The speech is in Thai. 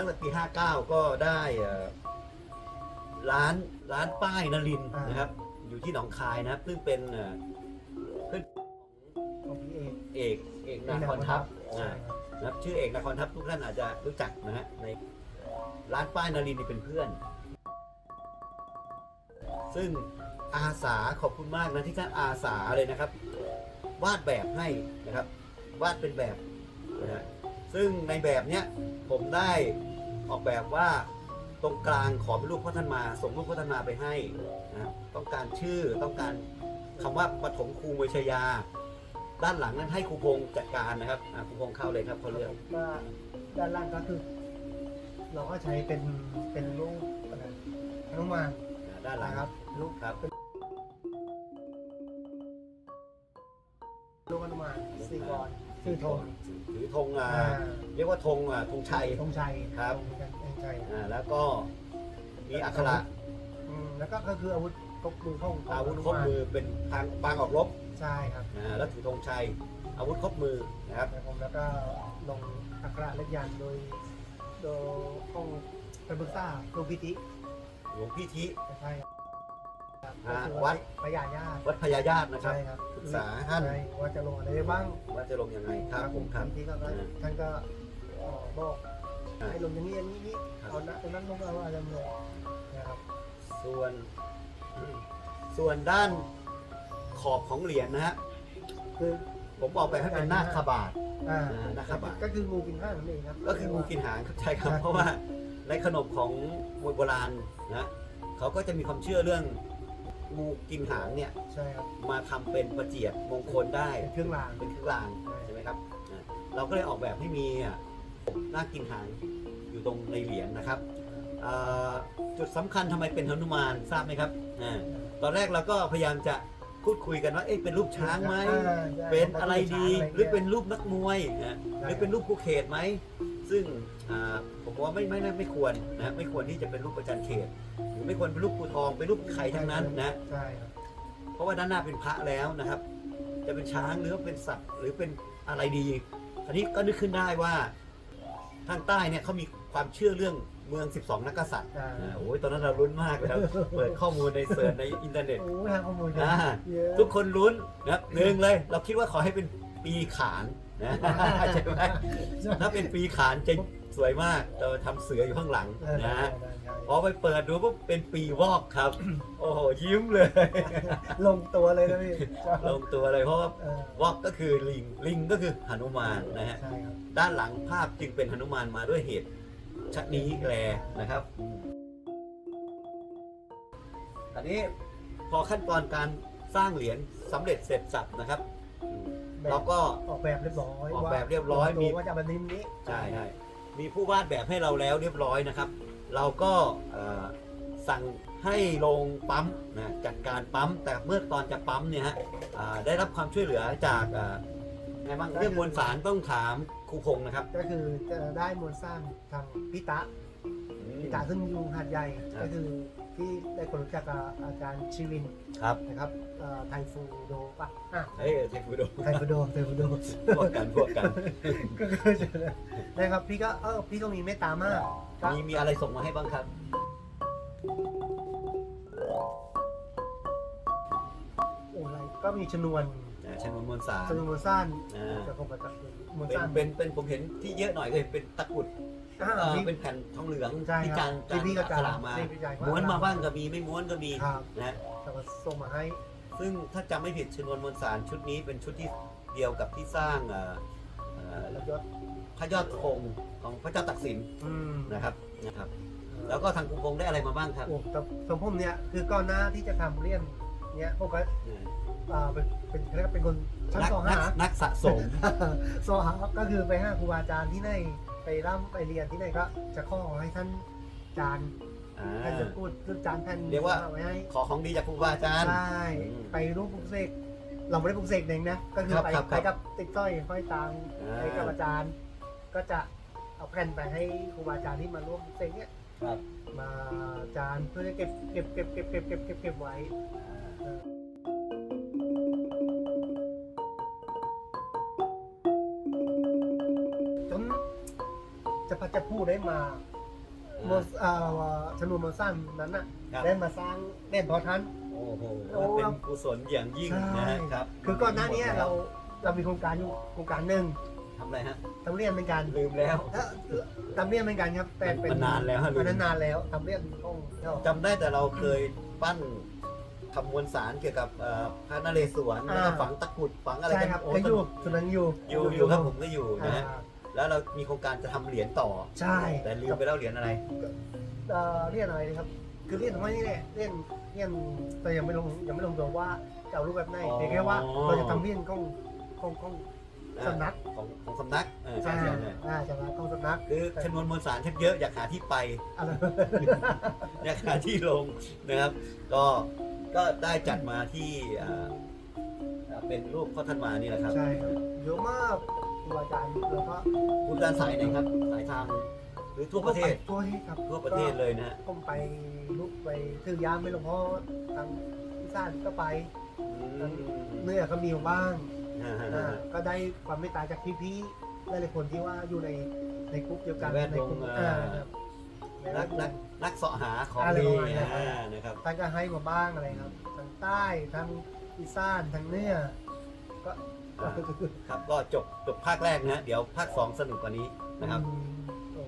ตั้งแต่ปี 59 ก็ได้เอ่อร้านร้านป้ายนรินทร์อ่าน นะครับ อยู่ที่หนองคายนะครับซึ่งเป็นเอ่อเพื่อนของพี่เอกเอกเอกนาคอนทัพใช่อ่าครับนะครับชื่อเอกนครทัพทุกท่านอาจจะรู้จักนะฮะในร้านป้ายนารินทร์นี่เป็นเพื่อน ซึ่งอาสาขอบคุณมากนะที่ท่านอาสาเลยนะครับ วาดแบบให้นะครับ วาดเป็นแบบนะฮะซึ่งในแบบเนี้ยผมได้ ออกแบบว่าตรงกลางขอเป็นรูปพ่อท่านมา ส่งรูปพ่อท่านมาไปให้นะครับต้องการชื่อต้องการคำว่าปฐมครูมวยชยา ด้านหลังนั้นให้ครูพงษ์จัดการนะครับอะครูพงษ์เข้าเลยครับเขาเลือกก็ด้านล่างก็คือ เราก็ใช้เป็นเป็นรูปอะไรฮนุมานอ่าด้านหลังนะครับรูปครับ รูปฮนุมานสี่กร สี่ธงถือธงอ่าอ่าเรียกว่าธงอ่าธงชัย ธงชัยครับ ธงชัยอ่าแล้วก็มีอักขระอืมแล้วก็ก็คืออาวุธครบมือของอาวุธครบมือเป็นทางปางออกรบใช่ครับอ่าแล้วถือธงชัย อาวุธครบมือนะครับนะครับผมแล้วก็ลงอักขระเล็กยันต์โดยโดยห้องเป็นบุษราหลวงพิธิหลวงพี่ทิ ใช่ครับอ่า ก็คือวัดพญาญาติวัดพญาญาตินะครับ ใช่ครับปรึกษาท่านใช่ว่าจะลงอะไรได้บ้างว่าจะลงยังไงครับผมครับพิธีก็อ่า ท่านก็เอ่อบอกอ่า ให้ลงอย่างนี้อย่างนี้นี่ครับ เอานะตรงนั้นลงเอาอะไรเลยนะครับส่วนส่วนด้านขอบของเหรียญนะฮะคือผมออกแบบให้เป็นนาคบาทอ่าอ่านะครับ ก็คืองูกินข้าวนั่นเองครับ ก็คืองูกินหางครับใช่ครับ เพราะว่าในขนบของมวยโบราณนะเขาก็จะมีความเชื่อเรื่อง งูกินหางเนี่ยใช่ครับมาทำเป็นประเจียดมงคลได้เป็นเครื่องราง เป็นเครื่องรางใช่ไหมครับอ่าเราก็เลยออกแบบให้มีอะหน้ากินหางอยู่ตรงในเหรียญนะครับอ่าจุดสำคัญทำไมเป็นหนุมานทราบไหมครับอ่าตอนแรกเราก็พยายามจะพูดคุยกันว่าเอ๊ะเป็นรูปช้างไหม อ่าใช่เป็นอะไรดีช้างะไหรือเป็นรูปนักมวยนะใช่หรือเป็นรูปผู้เขตไหม ซึ่งอ่าผมว่าไม่ไม่ไม่ไม่ควรนะไม่ควรที่จะเป็นรูปประจันเขตหรือไม่ควรเป็นรูปภูทองเป็นรูปใครทั้งนั้นนะใช่ครับเพราะว่าด้านหน้าเป็นพระแล้วนะครับ จะเป็นช้างหรือว่าเป็นสัตว์หรือเป็นอะไรดีอันนี้ก็นึกขึ้นได้ว่าทางใต้เนี่ยเขามีความเชื่อเรื่องเมือง 12 นักกษัตริย์อ่าอ่าโอ้ยตอนนั้นเราลุ้นมากเลยครับเปิดข้อมูลในเสิร์ชในอินเทอร์เน็ตโอ้ยทางข้อมูลเยอ่าอะเยอะทุกคนลุ้นนะครับหนึ่งเลย เราคิดว่าขอให้เป็นปีขาน นะใช่ไหมถ้าเป็นปีขานจะสวยมากเราทำเสืออยู่ข้างหลังเออนะได้ได้ได้พอไปเปิดดูปุ๊บเป็นปีวอกครับ โอ้โหยิ้มเลย ลงตัวเลยนะพี่ลงตัวเลยเพราะว่าเออวอกก็คือลิงลิงก็คือหนุมานนะฮะใช่ครับด้านหลังภาพจึงเป็นหนุมานมาด้วยเหตุชะนี้แลนะครับอันนี้พอขั้นตอนการสร้างเหรียญสำเร็จเสร็จสับนะครับอืม เราก็ ออกแบบเรียบร้อยออกแบบเรียบร้อยว่ามีว่าจะแบบนี้นี้ใช่ใช่มีผู้วาดแบบให้เราแล้วเรียบร้อยนะครับ เราก็เอ่อสั่งให้โรงปั๊มนะจัดการปั๊ม แต่เมื่อตอนจะปั๊มเนี่ยฮะอ่าได้รับความช่วยเหลือจากอ่าไงบ้างเรื่องมวลสารต้องถามครูพงษ์นะครับก็คือจะได้มวลสร้างทางพิตะอืมพิตะซึ่งอยู่หาดใหญ่ครับก็คือ ที่ได้คนรู้จักกับอาจารย์ชีวินครับนะครับเอ่อไทฟูโดปะอะเฮ้ยเทคฟูโดไทฟูโดไทฟูโด พวกกันพวกกัน ก็คือจะนะครับพี่ก็เออพี่ก็มีเมตตามากก็มีมีอะไรส่งมาให้บ้างครับ โอ้อะไรก็มีชนวนอ่าชนวนมวลสารชนวนมวลสร้างอ่าจะคงกับจากมวลเป็สนร้างเป็นเป็นผมเห็นที่เยอะหน่อยก็เห็นเป็นตะกรุด อ่าเอ่อพี่เป็นแผ่นทองเหลืองใช่ที่คจารังบที่พี่ก็อัจากขระมาที่พี่จางม้วนมาบ้างก็มีไม่ม้วนก็มีครับนะแต่ว่าส่งมาให้ซึ่งถ้าจำไม่ผิดชนวนมวลสารชุดนี้เป็นชุดที่เดียวกับที่สร้างเอ่อเอ่อแล้วยศพระยอดธงของพระเจ้าตักสินอืมนะครับนะครับ แล้วก็ทางกรุงพงได้อะไรมาบ้างครับโอ้แต่สมผมเนี่ยคือก่อนหน้าที่จะทำเรียนเนี่ยผมก็อ่าเป็นเป็นเรียกว่าเป็นคนชั้นนักสองนักหานักสะสม สองหาก็คือไปห้าครูบาอาจารย์ที่ไหนไป ร่ำไปเรียนที่ไหนก็จะข้อให้ท่านอาจารย์อ่าท่านจะพูดคืออาจารย์ท่านเรียกว่า ไว้ให้ขอของดีจากครูบาอาจารย์ ใช่อืมไปรูปปลุกเสกเราไม่ได้ปลุกเสกเองนะก็คือครับไปครับไปกับติ๊กต้อยห้อยตามอ่า ไปกับอาจารย์ ก็จะเอาแผ่นไปให้ครูบาอาจารย์ที่มาร่วมปลุกเสกเนี่ยครับมาอาจารย์เพื่อจะเก็บเก็บเก็บเก็บเก็บเก็บเก็บเก็บไว้จน จะพัดจะพูดได้มาโมสเอ่อชนวนโมซันนั้นน่ะครับ ได้มาสร้างเล่นพอทันโอ้โหโอ้เป็นกุศลอย่างยิ่งใช่นะฮะครับคือก่อนหน้านี้เราเรามีโครงการอยู่โครงการหนึ่งทำอะไรฮะทำเรียนเป็นการลืมแล้วเอ่อทำเรียนเป็นการครับแต่เป็นมันนานแล้วฮะลืมอันนั้นนานแล้วทำเรียนต้องเท่าจำได้แต่เราเคยปั้นทำมวลสารเกี่ยวกับเอ่อพระนเรศวรอ่า แล้วก็ฝังตะกรุดฝังอะไรใช่กันครับโอ้ก็สอยู่นุกส่วนนั้นอยู่อยู่อยู่ครับผมก็อยู่นะฮะ อ่า แล้วเรามีโครงการจะทำเหรียญต่อ ใช่ แต่ลืมไปแล้วเหรียญอะไร เอ่อเรียนอะไรนะครับ คือเรียนทำไมนี่แหละเรียนเรียนแต่ยังไม่ลงยังไม่ลงตัวว่าจะเอารูปแบบไหนอ๋อเพียงแค่ว่าเราจะทำเรียนของของของ สำนัก ของของสำนักเออใช่อ่าใช่ใช่อ่าจะมาของสำนักคือชนวนมวลสารชักเยอะอยากหาที่ไป อะไร อยากหาที่ลงนะครับ ก็ก็ได้จัดมาที่อ่าอ่าเป็นรูปพ่อท่านมานี่แหละครับ ใช่ครับเยอะมากค รูอาจารย์แล้วก็คุณการสายไหนครับ สายทางหรือทั่วประเทศ ทั่วประเทศครับทั่วประเทศเลยนะฮะผมไปลุกไปถือยามไม่หลวงพ่อทางอีสานก็ไปอืมเหนื้อก็มีบ้างอ่าฮะ อ่าก็ได้ความเมตตาจากพี่ๆหลายๆคนที่ว่าอยู่ในในกลุ่มเดียวกันในแวดในวงกลุ่มอ่าอ่าครับในแวนักดวนังกนักเสาะหาของอะไรดีประมาณนั้น อ่านะครับ ท่านก็ให้มาบ้างอะไรครับทางใต้ทางอีสานทางเหนือก็ ครับก็จบจบภาคแรกนะฮะเดี๋ยวภาคสองสนุกกว่านี้นะครับอ